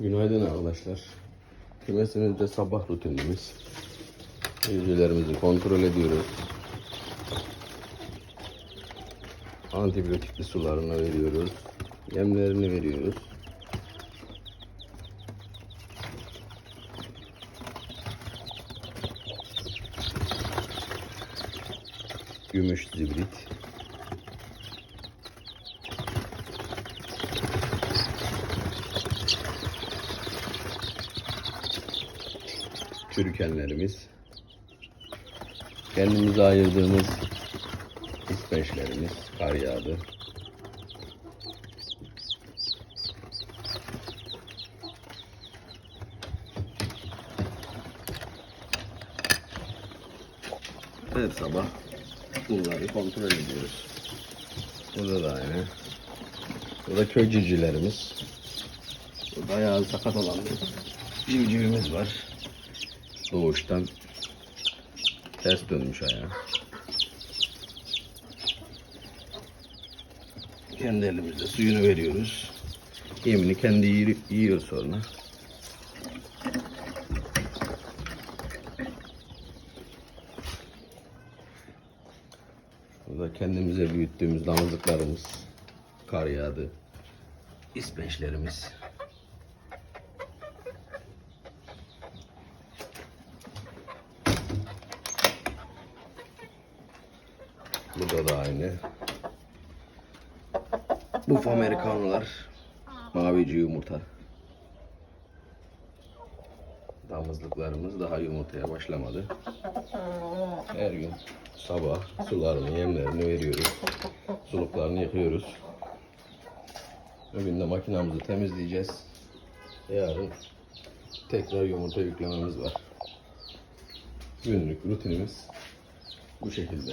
Günaydın arkadaşlar. Kümesimizde sabah rutinimiz. Yüzülerimizi kontrol ediyoruz. Antibiyotikli sularını veriyoruz. Yemlerini veriyoruz. Gümüş zibrit. Çürükenlerimiz, kendimize ayırdığımız ispeçlerimiz, kar yağdı. Her sabah bunları kontrol ediyoruz. Burada da aynı. Burada köy civcivlerimiz. Burada ayağı sakat olan bir civcivimiz var. Doğuştan ters dönmüş ayağı. Kendi elimizde suyunu veriyoruz. Yemini kendi yiyor sonra. Burada kendimize büyüttüğümüz damızlıklarımız, kar yağdı, ispençlerimiz. Burada da aynı. Buf Amerikanlılar. Mavici yumurta. Damızlıklarımız daha yumurtaya başlamadı. Her gün sabah sularını, yemlerini veriyoruz. Suluklarını yıkıyoruz. Bugün de makinamızı temizleyeceğiz. Yarın tekrar yumurta yüklememiz var. Günlük rutinimiz bu şekilde.